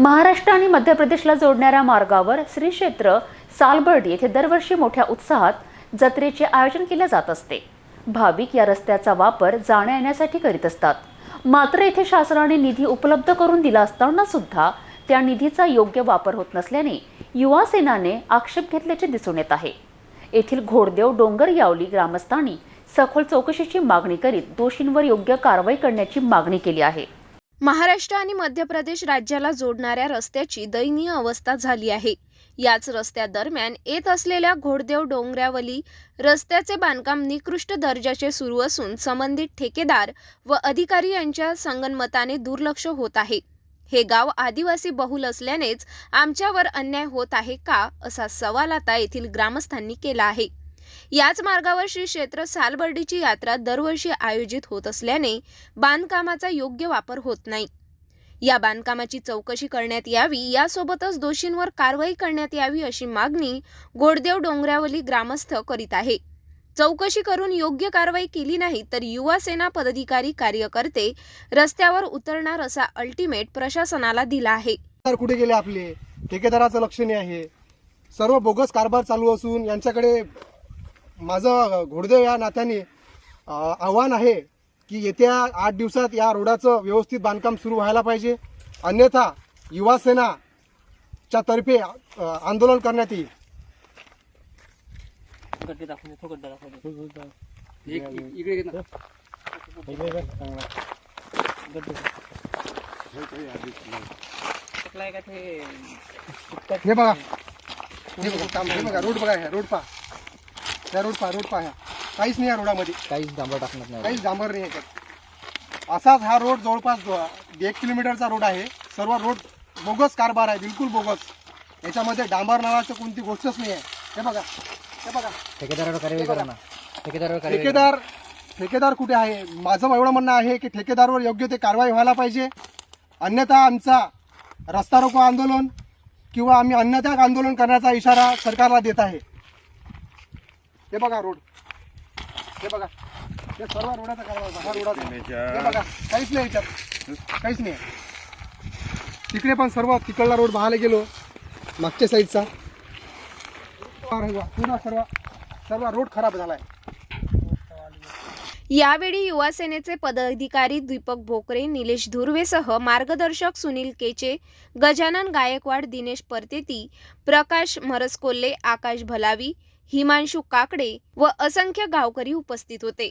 महाराष्ट्र आणि मध्य प्रदेशला जोडणाऱ्या मार्गावर श्री क्षेत्र सालबर्डी येथे दरवर्षी मोठ्या उत्साहात जत्रेचे आयोजन केले जात असते. भाविक या रस्त्याचा वापर जाण्या येण्यासाठी करीत असतात. मात्र येथे शासनाने निधी उपलब्ध करून दिला असताना सुद्धा त्या निधीचा योग्य वापर होत नसल्याने युवा सेनाने आक्षेप घेतल्याचे दिसून येत आहे. येथील घोडदेव डोंगर यावली ग्रामस्थांनी सखोल चौकशीची मागणी करीत दोषींवर योग्य कारवाई करण्याची मागणी केली आहे. महाराष्ट्र आणि मध्य प्रदेश राज्याला जोडणाऱ्या रस्त्याची दयनीय अवस्था झाली आहे. याच रस्त्यादरम्यान येत असलेल्या घोडदेव डोंगरावली रस्त्याचे बांधकाम निकृष्ट दर्जाचे सुरू असून संबंधित ठेकेदार व अधिकारी यांच्या संगनमताने दुर्लक्ष होत आहे. हे गाव आदिवासी बहुल असल्यानेच आमच्यावर अन्याय होत आहे का असा सवाल आता येथील ग्रामस्थांनी केला आहे. याच मार्गावर श्री क्षेत्र सालबर्डीची यात्रा दरवर्षी आयोजित होत असल्याने बांधकामाचा योग्य वापर होत नाही. या बांधकामाची चौकशी करण्यात यावी यासोबतच दोषींवर कारवाई करण्यात यावी अशी मागणी गोडदेव डोंगरावली ग्रामस्थ करीत आहे. चौकशी करून योग्य कारवाई केली नाही तर युवा सेना पदाधिकारी कार्यकर्ते रस्त्यावर उतरणार असा अल्टिमेट प्रशासनाला दिला आहे. कुठे गेले आपले? ठेकेदाराचं लक्ष नाही आहे. सर्व बोगस कारभार चालू असून यांच्याकडे माझं घोडदेव या नात्याने आव्हान आहे की येत्या आठ दिवसात या रोडाचं व्यवस्थित बांधकाम सुरू व्हायला पाहिजे. अन्यथा युवा सेनाच्या तर्फे आंदोलन करण्यात येईल. हे बघा. हे बघा काम- बघा रोड बघा रोड पहा. या रोड पहा रोड पहा. काहीच नाही या रोडामध्ये. काहीच डांबर टाकणार नाही. काहीच डांबर नाही याच्यात. असाच हा रोड जवळपास दो- एक किलोमीटरचा रोड आहे. सर्व रोड बोगस कारभार आहे बिलकुल बोगस. याच्यामध्ये डांबर नावाचं कोणती गोष्टच नाही आहे. हे बघा हे बघा. ठेकेदारावर कारवाई करा ना. ठेकेदारावर. ठेकेदार ठेकेदार कुठे आहे? माझं एवढं म्हणणं आहे की ठेकेदारवर योग्य ते कारवाई व्हायला पाहिजे. अन्यथा आमचा रस्ता रोको आंदोलन किंवा आम्ही अन्यथा आंदोलन करण्याचा इशारा सरकारला देत आहे. हे बघा रोड. हे बघा. हे सर्व रोडाचा कारभार आहे. हा रोडाचा. हे बघा. काहीच नाही याच्यात काहीच नाही. तिकडे पण सर्व तिकडला रोड पाहायला गेलो. मागच्या साईडचा. पूर्ण सर्व सर्व रोड खराब झाला आहे. यावेळी युवा सेनेचे पदाधिकारी दीपक भोकरे निलेश धुर्वेसह मार्गदर्शक सुनील केचे गजानन गायकवाड दिनेश परतेती प्रकाश मरसकोल्हे आकाश भलावी हिमांशू काकडे व असंख्य गावकरी उपस्थित होते.